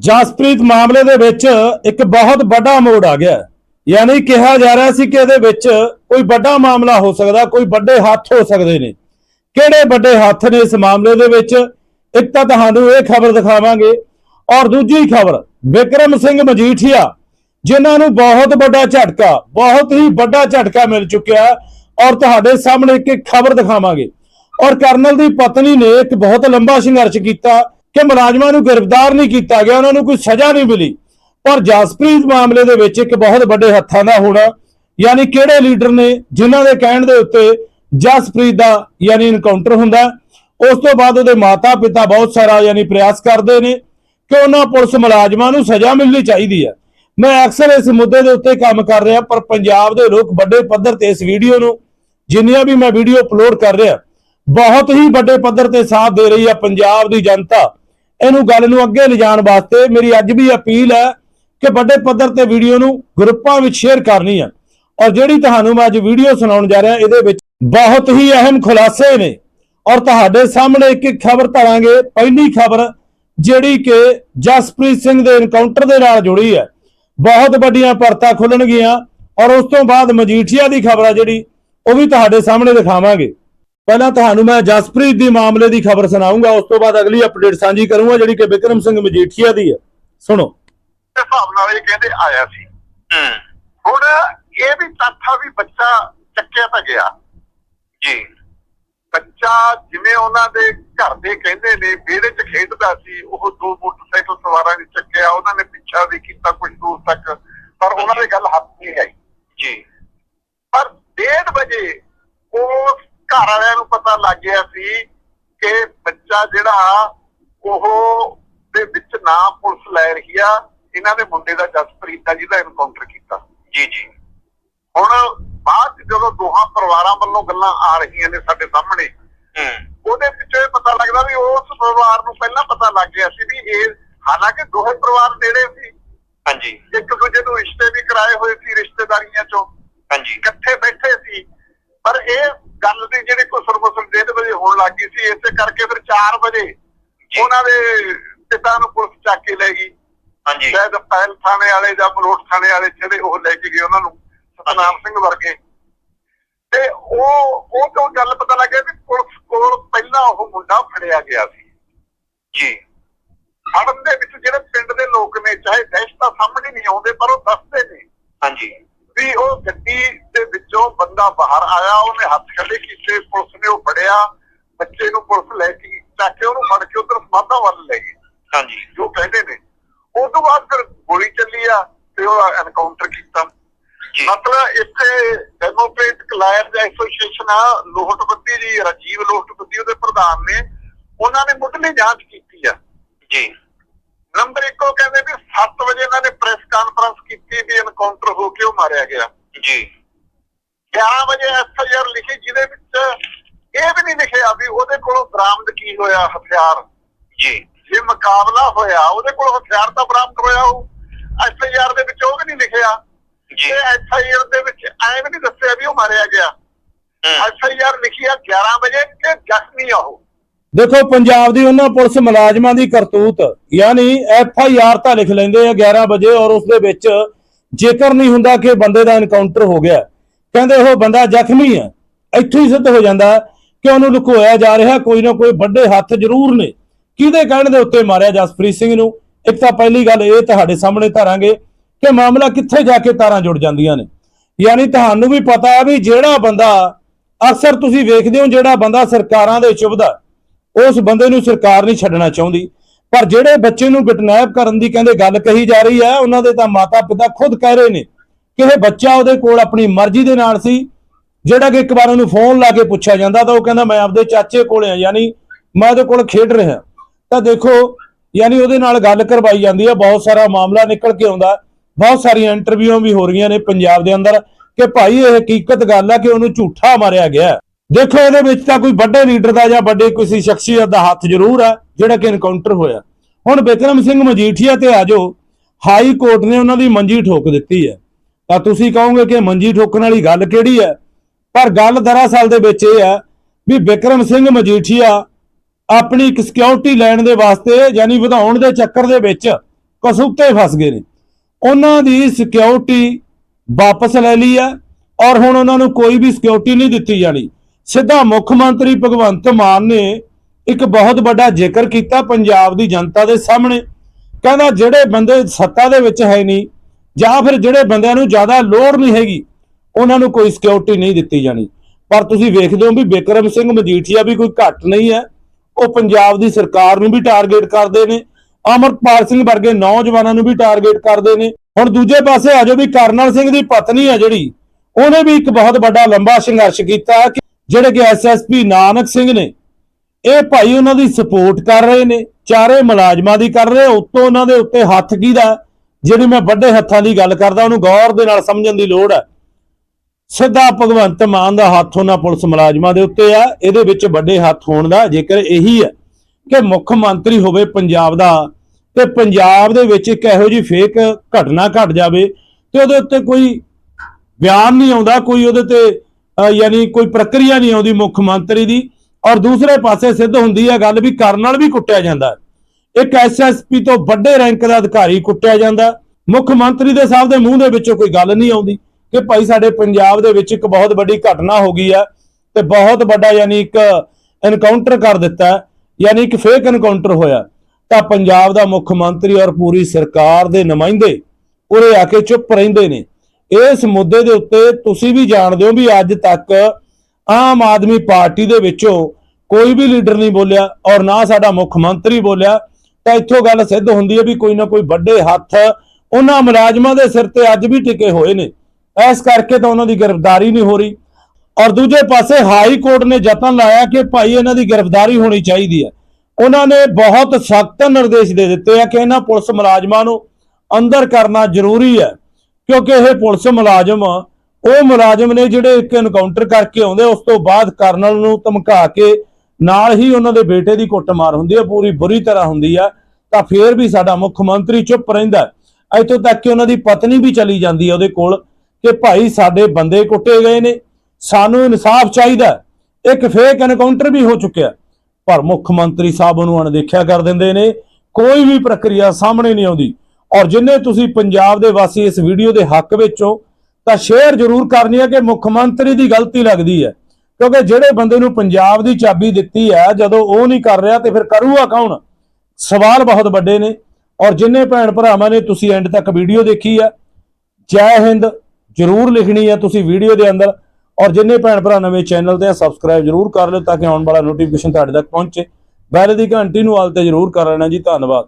ਜਸਪ੍ਰੀਤ ਮਾਮਲੇ ਦੇ ਵਿੱਚ ਇੱਕ ਬਹੁਤ ਵੱਡਾ ਮੋੜ ਆ ਗਿਆ। ਯਾਨੀ ਕਿਹਾ ਜਾ ਰਿਹਾ ਸੀ ਕਿ ਇਹਦੇ ਵਿੱਚ ਕੋਈ ਵੱਡਾ ਮਾਮਲਾ ਹੋ ਸਕਦਾ, ਕੋਈ ਵੱਡੇ ਹੱਥ ਹੋ ਸਕਦੇ ਨੇ। ਕਿਹੜੇ ਵੱਡੇ ਹੱਥ ਨੇ ਇਸ ਮਾਮਲੇ ਦੇ ਵਿੱਚ? ਇੱਕ ਤਾਂ ਤੁਹਾਨੂੰ ਇਹ ਖਬਰ ਦਿਖਾਵਾਂਗੇ। ਔਰ ਦੂਜੀ ਖਬਰ, ਵਿਕਰਮ ਸਿੰਘ ਮਜੀਠੀਆ, ਜਿਨ੍ਹਾਂ ਨੂੰ ਬਹੁਤ ਵੱਡਾ ਝਟਕਾ, ਬਹੁਤ ਹੀ ਵੱਡਾ ਝਟਕਾ ਮਿਲ ਚੁੱਕਿਆ ਔਰ ਤੁਹਾਡੇ ਸਾਹਮਣੇ ਇੱਕ ਇੱਕ ਖਬਰ ਦਿਖਾਵਾਂਗੇ। ਔਰ ਕਰਨਲ ਦੀ ਪਤਨੀ ਨੇ ਇੱਕ ਬਹੁਤ ਲੰਬਾ ਸੰਘਰਸ਼ ਕੀਤਾ। ਕਿ ਮੁਲਾਜ਼ਮਾਂ ਨੂੰ ਗ੍ਰਿਫਤਾਰ ਨਹੀਂ ਕੀਤਾ ਗਿਆ, ਉਹਨਾਂ ਨੂੰ ਕੋਈ ਸਜ਼ਾ ਨਹੀਂ ਮਿਲੀ। ਪਰ ਜਸਪ੍ਰੀਤ ਮਾਮਲੇ ਦੇ ਵਿੱਚ ਇੱਕ ਬਹੁਤ ਵੱਡੇ ਹੱਥਾਂ ਦਾ ਹੋਣਾ, ਯਾਨੀ ਕਿਹੜੇ ਲੀਡਰ ਨੇ, ਜਿਨ੍ਹਾਂ ਦੇ ਕਹਿਣ ਦੇ ਉੱਤੇ ਜਸਪ੍ਰੀਤ ਦਾ ਯਾਨੀ ਇਨਕਾਊਂਟਰ ਹੁੰਦਾ ਉਸ ਤੋਂ ਬਾਅਦ ਉਹਦੇ ਮਾਤਾ ਪਿਤਾ ਬਹੁਤ ਸਾਰਾ ਯਾਨੀ ਪ੍ਰਯਾਸ ਕਰਦੇ ਨੇ ਕਿ ਉਹਨਾਂ ਪੁਲਿਸ ਮੁਲਾਜ਼ਮਾਂ ਨੂੰ ਸਜ਼ਾ ਮਿਲਣੀ ਚਾਹੀਦੀ ਹੈ। ਮੈਂ ਅਕਸਰ ਇਸ ਮੁੱਦੇ ਦੇ ਉੱਤੇ ਕੰਮ ਕਰ ਰਿਹਾ, ਪਰ ਪੰਜਾਬ ਦੇ ਲੋਕ ਵੱਡੇ ਪੱਧਰ ਤੇ ਇਸ ਵੀਡੀਓ ਨੂੰ, ਜਿੰਨੀਆਂ ਵੀ ਮੈਂ ਵੀਡੀਓ ਅਪਲੋਡ ਕਰ ਰਿਹਾ, ਬਹੁਤ ਹੀ ਵੱਡੇ ਪੱਧਰ ਤੇ ਸਾਥ ਦੇ ਰਹੀ ਹੈ ਪੰਜਾਬ ਦੀ ਜਨਤਾ। ਇਹਨੂੰ ਗੱਲ ਨੂੰ ਅੱਗੇ ਲਿਜਾਣ ਵਾਸਤੇ ਮੇਰੀ ਅੱਜ ਵੀ ਅਪੀਲ ਹੈ ਕਿ ਵੱਡੇ ਪੱਧਰ ਤੇ ਵੀਡੀਓ ਨੂੰ ਗਰੁੱਪਾਂ ਵਿੱਚ ਸ਼ੇਅਰ ਕਰਨੀ ਹੈ ਔਰ ਜਿਹੜੀ ਤੁਹਾਨੂੰ ਮੈਂ ਅੱਜ ਵੀਡੀਓ ਸੁਣਾਉਣ ਜਾ ਰਿਹਾ, ਇਹਦੇ ਵਿੱਚ ਬਹੁਤ ਹੀ ਅਹਿਮ ਖੁਲਾਸੇ ਨੇ। ਔਰ ਤੁਹਾਡੇ ਸਾਹਮਣੇ ਇੱਕ ਇੱਕ ਖਬਰ ਧਰਾਂਗੇ, ਪਹਿਲੀ ਖਬਰ ਜਿਹੜੀ ਕਿ ਜਸਪ੍ਰੀਤ ਸਿੰਘ ਦੇ ਇਨਕਾਊਂਟਰ ਦੇ ਨਾਲ ਜੁੜੀ ਹੈ। ਬਹੁਤ ਵੱਡੀਆਂ ਪਰਤਾਂ ਖੁੱਲਣਗੀਆਂ ਔਰ ਉਸ ਤੋਂ ਬਾਅਦ ਮਜੀਠੀਆ ਦੀ ਖਬਰ ਆ ਜਿਹੜੀ, ਉਹ ਵੀ ਤੁਹਾਡੇ ਸਾਹਮਣੇ ਦਿਖਾਵਾਂਗੇ। ਪਹਿਲਾਂ ਤੁਹਾਨੂੰ ਮੈਂ ਜਸਪ੍ਰੀਤ ਦੀ ਮਾਮਲੇ ਦੀ ਖਬਰ ਸੁਣਾਉਂਗਾ ਉਸ ਤੋਂ ਬਾਅਦ ਅਗਲੀ ਅਪਡੇਟ ਸਾਂਝੀ ਕਰੂੰਗਾ ਜਿਹੜੀ ਕਿ ਵਿਕਰਮ ਸਿੰਘ ਮਜੀਠੀਆ ਦੀ ਹੈ। ਸੁਣੋ। ਹਿਸਾਬ ਨਾਲ ਇਹ ਕਹਿੰਦੇ ਆਇਆ ਸੀ। ਹੁਣ ਇਹ ਵੀ ਤੱਥਾ ਵੀ ਬੱਚਾ ਚੱਕਿਆ ਤਾਂ ਗਿਆ। ਜੀ। ਬੱਚਾ ਜਿਵੇਂ ਉਹਨਾਂ ਦੇ ਘਰ ਦੇ ਕਹਿੰਦੇ ਨੇ ਵਿਹੜੇ 'ਚ ਖੇਡਦਾ ਸੀ ਉਹ ਦੋ ਮੋਟਰਸਾਈਕਲ ਸਵਾਰਾਂ ਨੇ ਚੱਕਿਆ ਉਹਨਾਂ ਨੇ ਪਿੱਛਾ ਵੀ ਕੀਤਾ ਕੁਝ ਦੂਰ ਤੱਕ ਪਰ ਉਹਨਾਂ ਦੀ ਗੱਲ ਹੱਥ ਨਹੀਂ ਆਈ ਜੀ ਪਰ 1:30 ਵਜੇ ਉਸ ਘਰ ਵਾਲਿਆਂ ਨੂੰ ਪਤਾ ਲੱਗ ਗਿਆ ਸੀ ਕਿ ਬੱਚਾ ਜਿਹੜਾ ਉਹ ਦੇ ਵਿੱਚ ਨਾਮ ਪੁਲਿਸ ਲੈ ਰਹੀ ਆ ਇਹਨਾਂ ਦੇ ਮੁੰਡੇ ਦਾ ਜਸਪ੍ਰੀਤ ਦਾ ਜਿਹਦਾ ਐਨਕਾਊਂਟਰ ਕੀਤਾ। ਜੀ ਜੀ। ਹੁਣ ਬਾਅਦ ਜਦੋਂ ਦੋਹਾਂ ਪਰਿਵਾਰਾਂ ਵੱਲੋਂ ਗੱਲਾਂ ਆ ਰਹੀਆਂ ਨੇ ਸਾਡੇ ਸਾਹਮਣੇ ਹੂੰ। ਉਹਦੇ ਪਿੱਛੇ ਪਤਾ ਲੱਗਦਾ ਵੀ ਉਸ ਪਰਿਵਾਰ ਨੂੰ ਪਹਿਲਾਂ ਪਤਾ ਲੱਗ ਗਿਆ ਸੀ ਵੀ ਇਹ ਹਾਲਾਂਕਿ ਦੋਹੇ ਪਰਿਵਾਰ ਨੇੜੇ ਸੀ। ਹਾਂਜੀ। ਇੱਕ ਦੂਜੇ ਨੂੰ ਰਿਸ਼ਤੇ ਵੀ ਕਰਾਏ ਹੋਏ ਸੀ ਰਿਸ਼ਤੇਦਾਰੀਆਂ 'ਚੋਂ। ਹਾਂਜੀ। ਇਕੱਠੇ ਬੈਠੇ ਸੀ। ਪਰ ਇਹ ਗੱਲ ਦੀ ਜਿਹੜੀ ਕੁਸਰ ਮੁਸਰ ਡੇਢ ਵਜੇ ਹੋਣ ਲੱਗੀ ਸੀ ਇਸੇ ਕਰਕੇ ਫਿਰ 4 ਵਜੇ। ਉਹਨਾਂ ਦੇ ਪਿਤਾ ਨੂੰ ਪੁਲਿਸ ਚੱਕ ਕੇ ਲੈ ਗਈ ਹਾਂਜੀ। ਸ਼ਾਇਦ ਪਹਿਲ ਥਾਣੇ ਵਾਲੇ ਜਾਂ ਮਲੋਟ ਥਾਣੇ ਵਾਲੇ ਜਿਹੜੇ ਉਹ ਲੈ ਕੇ ਗਏ ਉਹਨਾਂ ਨੂੰ ਸਤਨਾਮ। ਸਿੰਘ ਵਰਗੇ। ਤੇ ਉਹ ਉਹ ਤੋਂ ਗੱਲ ਪਤਾ ਲੱਗਿਆ ਵੀ ਪੁਲਿਸ ਕੋਲ ਪਹਿਲਾਂ ਉਹ ਮੁੰਡਾ ਫੜਿਆ ਗਿਆ ਸੀ। ਜੀ। ਫੜਨ ਦੇ ਵਿੱਚ ਜਿਹੜੇ ਪਿੰਡ ਦੇ ਲੋਕ ਨੇ ਚਾਹੇ ਦਹਿਸ਼ਤ ਸਾਹਮਣੇ ਨਹੀਂ ਆਉਂਦੇ ਪਰ ਉਹ ਦੱਸਦੇ ਨੇ ਹਾਂਜੀ ਵੀ ਉਹ ਗੱਡੀ ਦੇ ਵਿੱਚੋਂ ਬੰਦਾ ਬਾਹਰ ਆਇਆ ਉਹਨੇ ਹੱਥ ਖੜੇ ਕੀਤੇ ਪੁਲਿਸ ਨੇ ਉਹ ਫੜਿਆ ਬੱਚੇ ਨੂੰ ਪੁਲਿਸ ਲੈ ਕੇ ਚੱਕ ਕੇ ਉਹਨੂੰ ਫੜ ਕੇ ਉਧਰ ਸਮਾਧਾ ਵੱਲ ਲੈ ਗਈ ਹਾਂਜੀ ਜੋ ਕਹਿੰਦੇ ਨੇ ਉਸ ਤੋਂ ਬਾਅਦ ਫਿਰ ਗੋਲੀ ਚੱਲੀ ਆ ਤੇ ਉਹ ਐਨਕਾਊਂਟਰ ਕੀਤਾ। ਮਤਲਬ ਇੱਥੇ ਡੈਮੋਕ੍ਰੇਟ ਕਲਾਇਰਸ ਐਸੋਸੀਏਸ਼ਨ ਆ ਲੋਹਟਪੱਤੀ ਜੀ ਰਾਜੀਵ ਲੋਹਟਪੱਤੀ ਉਹਦੇ ਪ੍ਰਧਾਨ ਨੇ ਉਹਨਾਂ ਨੇ ਮੁੱਢਲੀ ਜਾਂਚ ਕੀਤੀ ਆ। ਜੀ। ਨੰਬਰ 1 ਉਹ ਕਹਿੰਦੇ ਵੀ 7 ਵਜੇ ਇਹਨਾਂ ਨੇ ਪ੍ਰੈਸ ਕਾਨਫਰੰਸ ਕੀਤੀ ਵੀ ਐਨਕਾਊਂਟਰ ਹੋ ਕੇ ਉਹ ਮਾਰਿਆ ਗਿਆ। ਜੀ। 11 ਵਜੇ ਐਫਆਈਆਰ ਲਿਖੀ ਜਿਹਦੇ ਵਿੱਚ ਇਹ ਵੀ ਨਹੀਂ ਲਿਖਿਆ ਵੀ ਉਹਦੇ ਕੋਲੋਂ ਬਰਾਮਦ ਕੀ ਹੋਇਆ ਹਥਿਆਰ। ਜੀ। ਜੇ ਮੁਕਾਬਲਾ ਹੋਇਆ ਉਹਦੇ ਕੋਲ ਹਥਿਆਰ ਤਾਂ ਬਰਾਮਦ ਹੋਇਆ ਉਹ ਐਫਆਈਆਰ ਦੇ ਵਿੱਚ ਉਹ ਵੀ ਨਹੀਂ ਲਿਖਿਆ। ਜੀ। ਤੇ ਐਫਆਈਆਰ ਦੇ ਵਿੱਚ ਐਂ ਵੀ ਨਹੀਂ ਦੱਸਿਆ ਵੀ ਉਹ ਮਾਰਿਆ ਗਿਆ। ਐਫਆਈਆਰ ਲਿਖੀ ਆ 11 ਵਜੇ ਕਿ ਜ਼ਖਮੀ ਆ ਉਹ। ਦੇਖੋ ਪੰਜਾਬ ਦੀ ਉਹਨਾਂ ਪੁਲਿਸ ਮੁਲਾਜ਼ਮਾਂ ਦੀ ਕਰਤੂਤ ਯਾਨੀ ਐਫ ਆਈ ਆਰ ਤਾਂ ਲਿਖ ਲੈਂਦੇ ਆ 11 ਵਜੇ ਔਰ ਉਸ ਦੇ ਵਿੱਚ ਜੇਕਰ ਨਹੀਂ ਹੁੰਦਾ ਕਿ ਬੰਦੇ ਦਾ ਐਨਕਾਊਂਟਰ ਹੋ ਗਿਆ। ਕਹਿੰਦੇ ਉਹ ਬੰਦਾ ਜ਼ਖਮੀ ਹੈ ਇੱਥੋਂ ਹੀ ਸਿੱਧ ਹੋ ਜਾਂਦਾ ਕਿ ਉਹਨੂੰ ਲੁਕੋਇਆ ਜਾ ਰਿਹਾ ਕੋਈ ਨਾ ਕੋਈ ਵੱਡੇ ਹੱਥ ਜ਼ਰੂਰ ਨੇ। ਕਿਹਦੇ ਕਹਿਣ ਦੇ ਉੱਤੇ ਮਾਰਿਆ ਜਸਪ੍ਰੀਤ ਸਿੰਘ ਨੂੰ? ਇੱਕ ਤਾਂ ਪਹਿਲੀ ਗੱਲ ਇਹ ਤੁਹਾਡੇ ਸਾਹਮਣੇ ਧਰਾਂਗੇ ਕਿ ਮਾਮਲਾ ਕਿੱਥੇ ਜਾ ਕੇ ਤਾਰਾਂ ਜੁੜ ਜਾਂਦੀਆਂ ਨੇ। ਯਾਨੀ ਤੁਹਾਨੂੰ ਵੀ ਪਤਾ ਹੈ ਵੀ ਜਿਹੜਾ ਬੰਦਾ ਅਕਸਰ ਤੁਸੀਂ ਵੇਖਦੇ ਹੋ, ਜਿਹੜਾ ਬੰਦਾ ਸਰਕਾਰਾਂ ਦੇ ਚੁਬਦਾ ਉਸ ਬੰਦੇ ਨੂੰ ਸਰਕਾਰ ਨਹੀਂ ਛੱਡਣਾ ਚਾਹੁੰਦੀ। ਪਰ ਜਿਹੜੇ ਬੱਚੇ ਨੂੰ ਕਿਡਨੈਪ ਕਰਨ ਦੀ ਕਹਿੰਦੇ ਗੱਲ ਕਹੀ ਜਾ ਰਹੀ ਹੈ, ਉਹਨਾਂ ਦੇ ਤਾਂ ਮਾਤਾ ਪਿਤਾ ਖੁਦ ਕਹਿ ਰਹੇ ਨੇ ਕਿ ਇਹ ਬੱਚਾ ਉਹਦੇ ਕੋਲ ਆਪਣੀ ਮਰਜ਼ੀ ਦੇ ਨਾਲ ਸੀ। ਜਿਹੜਾ ਕਿ ਇੱਕ ਵਾਰ ਉਹਨੂੰ ਫੋਨ ਲਾ ਕੇ ਪੁੱਛਿਆ ਜਾਂਦਾ ਤਾਂ ਉਹ ਕਹਿੰਦਾ, ਮੈਂ ਆਪਦੇ ਚਾਚੇ ਕੋਲ ਆ, ਯਾਨੀ ਮੈਂ ਉਹਦੇ ਕੋਲ ਖੇਡ ਰਿਹਾ। ਤਾਂ ਦੇਖੋ, ਯਾਨੀ ਉਹਦੇ ਨਾਲ ਗੱਲ ਕਰਵਾਈ ਜਾਂਦੀ ਹੈ, ਬਹੁਤ ਸਾਰਾ ਮਾਮਲਾ ਨਿਕਲ ਕੇ ਆਉਂਦਾ। ਬਹੁਤ ਸਾਰੀਆਂ ਇੰਟਰਵਿਊਆਂ ਵੀ ਹੋ ਰਹੀਆਂ ਨੇ ਪੰਜਾਬ ਦੇ ਅੰਦਰ ਕਿ ਭਾਈ ਇਹ ਹਕੀਕਤ ਗੱਲ ਹੈ ਕਿ ਉਹਨੂੰ ਝੂਠਾ ਮਾਰਿਆ ਗਿਆ। ਦੇਖੋ, ਇਹਦੇ ਵਿੱਚ ਤਾਂ ਕੋਈ ਵੱਡੇ ਲੀਡਰ ਦਾ ਜਾਂ ਵੱਡੇ ਕਿਸੇ ਸ਼ਖਸੀਅਤ ਦਾ ਹੱਥ ਜ਼ਰੂਰ ਹੈ ਜਿਹੜਾ ਕਿ ਇਨਕਾਊਂਟਰ ਹੋਇਆ। ਹੁਣ ਬਿਕਰਮ ਸਿੰਘ ਮਜੀਠੀਆ ਤੇ ਆਜੋ ਹਾਈ ਕੋਰਟ ਨੇ ਉਹਨਾਂ ਦੀ ਮੰਜੀ ਠੋਕ ਦਿੱਤੀ ਹੈ। ਤਾਂ ਤੁਸੀਂ ਕਹੋਗੇ ਕਿ ਮੰਜੀ ਠੋਕਣ ਵਾਲੀ ਗੱਲ ਕਿਹੜੀ ਹੈ? ਪਰ ਗੱਲ ਦਰਅਸਲ ਦੇ ਵਿੱਚ ਇਹ ਹੈ ਵੀ ਬਿਕਰਮ ਸਿੰਘ ਮਜੀਠੀਆ ਆਪਣੀ ਇੱਕ ਸਿਕਿਉਰਿਟੀ ਲੈਣ ਦੇ ਵਾਸਤੇ, ਯਾਨੀ ਵਧਾਉਣ ਦੇ ਚੱਕਰ ਦੇ ਵਿੱਚ ਕਸੂਤੇ ਫਸ ਗਏ ਨੇ। ਉਹਨਾਂ ਦੀ ਸਿਕਿਉਰਿਟੀ ਵਾਪਸ ਲੈ ਲਈ ਹੈ ਔਰ ਹੁਣ ਉਹਨਾਂ ਨੂੰ ਕੋਈ ਵੀ ਸਿਕਿਉਰਿਟੀ ਨਹੀਂ ਦਿੱਤੀ ਜਾਣੀ। ਸਿੱਧਾ ਮੁੱਖ ਮੰਤਰੀ ਭਗਵੰਤ ਮਾਨ ਨੇ ਇੱਕ ਬਹੁਤ ਵੱਡਾ ਜ਼ਿਕਰ ਕੀਤਾ ਪੰਜਾਬ ਦੀ ਜਨਤਾ ਦੇ ਸਾਹਮਣੇ। ਕਹਿੰਦਾ, ਜਿਹੜੇ ਬੰਦੇ ਸੱਤਾ ਦੇ ਵਿੱਚ ਹੈ ਨਹੀਂ ਜਾਂ ਫਿਰ ਜਿਹੜੇ ਬੰਦਿਆਂ ਨੂੰ ਜ਼ਿਆਦਾ ਲੋੜ ਨਹੀਂ ਹੈਗੀ, ਉਹਨਾਂ ਨੂੰ ਕੋਈ ਸਿਕਿਉਰਿਟੀ ਨਹੀਂ ਦਿੱਤੀ ਜਾਣੀ। ਪਰ ਤੁਸੀਂ ਵੇਖਦੇ ਹੋ ਵੀ ਬਿਕਰਮ ਸਿੰਘ ਮਜੀਠੀਆ ਵੀ ਕੋਈ ਘੱਟ ਨਹੀਂ ਹੈ। ਉਹ ਪੰਜਾਬ ਦੀ ਸਰਕਾਰ ਨੂੰ ਵੀ ਟਾਰਗੇਟ ਕਰਦੇ ਨੇ। ਅਮਰਪਾਲ ਸਿੰਘ ਵਰਗੇ ਨੌਜਵਾਨਾਂ ਨੂੰ ਵੀ ਟਾਰਗੇਟ ਕਰਦੇ ਨੇ। ਹੁਣ ਦੂਜੇ ਪਾਸੇ ਆ ਵੀ ਕਰਨਲ ਸਿੰਘ ਦੀ ਪਤਨੀ ਆ ਜਿਹੜੀ, ਉਹਨੇ ਵੀ ਇੱਕ ਬਹੁਤ ਵੱਡਾ ਲੰਬਾ ਸੰਘਰਸ਼ ਕੀਤਾ ਕਿ ਜਿਹੜੇ ਕਿ ਐਸਐਸਪੀ ਨਾਨਕ ਸਿੰਘ ਨੇ, ਇਹ ਭਾਈ ਉਹਨਾਂ ਦੀ ਸਪੋਰਟ ਕਰ ਰਹੇ ਨੇ, ਚਾਰੇ ਮੁਲਾਜ਼ਮਾਂ ਦੀ ਕਰ ਰਹੇ, ਉੱਤੋਂ ਉਹਨਾਂ ਦੇ ਉੱਤੇ ਹੱਥ ਕਿਹਦਾ, ਜਿਹੜੀ ਮੈਂ ਵੱਡੇ ਹੱਥਾਂ ਦੀ ਗੱਲ ਕਰਦਾ, ਉਹਨੂੰ ਗੌਰ ਦੇ ਨਾਲ ਸਮਝਣ ਦੀ ਲੋੜ ਹੈ। ਸਿੱਧਾ ਭਗਵੰਤ ਮਾਨ ਦਾ ਹੱਥ ਉਹਨਾਂ ਪੁਲਿਸ ਮੁਲਾਜ਼ਮਾਂ ਦੇ ਉੱਤੇ ਆ। ਇਹਦੇ ਵਿੱਚ ਵੱਡੇ ਹੱਥ ਹੋਣ ਦਾ ਜੇਕਰ ਇਹੀ ਹੈ ਕਿ ਮੁੱਖ ਮੰਤਰੀ ਹੋਵੇ ਪੰਜਾਬ ਦਾ ਤੇ ਪੰਜਾਬ ਦੇ ਵਿੱਚ ਇੱਕ ਇਹੋ ਜਿਹੀ ਫੇਕ ਘਟਨਾ ਘਟ ਜਾਵੇ ਤੇ ਉਹਦੇ ਉੱਤੇ ਕੋਈ ਬਿਆਨ ਨਹੀਂ ਆਉਂਦਾ, ਕੋਈ ਉਹਦੇ ਤੇ ਯਾਨੀ ਕੋਈ ਪ੍ਰਕਿਰਿਆ ਨਹੀਂ ਆਉਂਦੀ ਮੁੱਖ ਮੰਤਰੀ ਦੀ। ਔਰ ਦੂਸਰੇ ਪਾਸੇ ਸਿੱਧ ਹੁੰਦੀ ਹੈ ਗੱਲ ਵੀ ਕਰਨ ਨਾਲ ਵੀ ਕੁੱਟਿਆ ਜਾਂਦਾ। ਹੈ। ਇੱਕ ਐਸਐਸਪੀ ਤੋਂ ਵੱਡੇ ਰੈਂਕ ਦਾ ਅਧਿਕਾਰੀ ਕੁੱਟਿਆ ਜਾਂਦਾ। ਮੁੱਖ ਮੰਤਰੀ ਦੇ ਸਾਹਿਬ ਦੇ ਮੂੰਹ ਦੇ ਵਿੱਚੋਂ ਕੋਈ ਗੱਲ ਨਹੀਂ ਆਉਂਦੀ। ਕਿ ਭਾਈ ਸਾਡੇ ਪੰਜਾਬ ਦੇ ਵਿੱਚ ਇੱਕ ਬਹੁਤ ਵੱਡੀ ਘਟਨਾ ਹੋ ਗਈ ਹੈ ਤੇ ਬਹੁਤ ਵੱਡਾ ਯਾਨੀ ਇੱਕ ਐਨਕਾਊਂਟਰ ਕਰ ਦਿੱਤਾ ਯਾਨੀ ਇੱਕ ਫੇਕ ਐਨਕਾਊਂਟਰ ਹੋਇਆ। ਤਾਂ ਪੰਜਾਬ ਦਾ ਮੁੱਖ ਮੰਤਰੀ ਔਰ ਪੂਰੀ ਸਰਕਾਰ ਦੇ ਨੁਮਾਇੰਦੇ ਉਰੇ ਆ ਕੇ ਚੁੱਪ ਰਹਿੰਦੇ ਨੇ। ਇਸ ਮੁੱਦੇ ਦੇ ਉੱਤੇ ਤੁਸੀਂ ਵੀ ਜਾਣਦੇ ਹੋ ਵੀ ਅੱਜ ਤੱਕ ਆਮ ਆਦਮੀ ਪਾਰਟੀ ਦੇ ਵਿੱਚੋਂ ਕੋਈ ਵੀ ਲੀਡਰ ਨਹੀਂ ਬੋਲਿਆ ਔਰ ਨਾ ਸਾਡਾ ਮੁੱਖ ਮੰਤਰੀ ਬੋਲਿਆ। ਤਾਂ ਇੱਥੋਂ ਗੱਲ ਸਿੱਧ ਹੁੰਦੀ ਹੈ ਵੀ ਕੋਈ ਨਾ ਕੋਈ ਵੱਡੇ ਹੱਥ ਉਹਨਾਂ ਮੁਲਾਜ਼ਮਾਂ ਦੇ ਸਿਰ ਤੇ ਅੱਜ ਵੀ ਟਿਕੇ ਹੋਏ ਨੇ। ਇਸ ਕਰਕੇ ਤਾਂ ਉਹਨਾਂ ਦੀ ਗ੍ਰਿਫਤਾਰੀ ਨਹੀਂ ਹੋ ਰਹੀ। ਔਰ ਦੂਜੇ ਪਾਸੇ ਹਾਈ ਕੋਰਟ ਨੇ ਯਤਨ ਲਾਇਆ ਕਿ ਭਾਈ ਇਹਨਾਂ ਦੀ ਗ੍ਰਿਫਤਾਰੀ ਹੋਣੀ ਚਾਹੀਦੀ ਹੈ। ਉਹਨਾਂ ਨੇ ਬਹੁਤ ਸਖਤ ਨਿਰਦੇਸ਼ ਦੇ ਦਿੱਤੇ ਆ ਕਿ ਇਹਨਾਂ ਪੁਲਿਸ ਮੁਲਾਜ਼ਮਾਂ ਨੂੰ ਅੰਦਰ ਕਰਨਾ ਜ਼ਰੂਰੀ ਹੈ, ਕਿਉਂਕਿ ਇਹ ਪੁਲਿਸ ਮੁਲਾਜ਼ਮ ਉਹ ਮੁਲਾਜ਼ਮ ਨੇ ਜਿਹੜੇ ਇੱਕ ਐਨਕਾਊਂਟਰ ਕਰਕੇ ਆਉਂਦੇ, ਉਸ ਤੋਂ ਬਾਅਦ ਕਰਨਲ ਨੂੰ ਧਮਕਾ ਕੇ ਨਾਲ ਹੀ ਉਹਨਾਂ ਦੇ ਬੇਟੇ ਦੀ ਕੁੱਟਮਾਰ ਹੁੰਦੀ ਹੈ, ਪੂਰੀ ਬੁਰੀ ਤਰ੍ਹਾਂ ਹੁੰਦੀ ਹੈ। ਤਾਂ ਫੇਰ ਵੀ ਸਾਡਾ ਮੁੱਖ ਮੰਤਰੀ ਚੁੱਪ ਰਹਿੰਦਾ ਇੱਥੋਂ ਤੱਕ ਕਿ ਉਹਨਾਂ ਦੀ ਪਤਨੀ ਵੀ ਚਲੀ ਜਾਂਦੀ ਹੈ ਉਹਦੇ ਕੋਲ। ਕਿ ਭਾਈ ਸਾਡੇ ਬੰਦੇ ਕੁੱਟੇ ਗਏ ਨੇ, ਸਾਨੂੰ ਇਨਸਾਫ ਚਾਹੀਦਾ ਇੱਕ ਫੇਕ ਐਨਕਾਊਂਟਰ ਵੀ ਹੋ ਚੁੱਕਿਆ ਪਰ ਮੁੱਖ ਮੰਤਰੀ ਸਾਹਿਬ ਉਹਨੂੰ ਅਣਦੇਖਿਆ ਕਰ ਦਿੰਦੇ ਨੇ, ਕੋਈ ਵੀ ਪ੍ਰਕਿਰਿਆ ਸਾਹਮਣੇ ਨਹੀਂ ਆਉਂਦੀ। ਔਰ ਜਿੰਨੇ ਤੁਸੀਂ ਪੰਜਾਬ ਦੇ ਵਾਸੀ ਇਸ ਵੀਡੀਓ ਦੇ ਹੱਕ ਵਿੱਚੋਂ ਤਾਂ ਸ਼ੇਅਰ ਜ਼ਰੂਰ ਕਰਨੀ ਹੈ ਕਿ ਮੁੱਖ ਮੰਤਰੀ ਦੀ ਗਲਤੀ ਲੱਗਦੀ ਹੈ। ਕਿਉਂਕਿ ਜਿਹੜੇ ਬੰਦੇ ਨੂੰ ਪੰਜਾਬ ਦੀ ਚਾਬੀ ਦਿੱਤੀ ਹੈ, ਜਦੋਂ ਉਹ ਨਹੀਂ ਕਰ ਰਿਹਾ ਤੇ ਫਿਰ ਕਰੂਗਾ ਕੌਣ? ਸਵਾਲ ਬਹੁਤ ਵੱਡੇ ਨੇ। ਔਰ ਜਿੰਨੇ ਭੈਣ ਭਰਾਵਾਂ ਨੇ, ਤੁਸੀਂ ਐਂਡ ਤੱਕ ਵੀਡੀਓ ਦੇਖੀ ਹੈ। ਜੈ ਹਿੰਦ। ਜ਼ਰੂਰ ਲਿਖਣੀ ਹੈ ਤੁਸੀਂ ਵੀਡੀਓ ਦੇ ਅੰਦਰ। ਔਰ ਜਿੰਨੇ ਭੈਣ ਭਰਾ ਨਵੇਂ ਚੈਨਲ ਤੇ ਆ ਸਬਸਕ੍ਰਾਈਬ ਜ਼ਰੂਰ ਕਰ ਲਿਓ ਤਾਂ ਕਿ ਆਉਣ ਵਾਲਾ ਨੋਟੀਫਿਕੇਸ਼ਨ ਤੁਹਾਡੇ ਤੱਕ ਪਹੁੰਚੇ। ਬੈਲ ਦੀ ਘੰਟੀ ਨੂੰ ਆਲ ਤੇ ਜ਼ਰੂਰ ਕਰ ਲੈਣਾ ਜੀ। ਧੰਨਵਾਦ।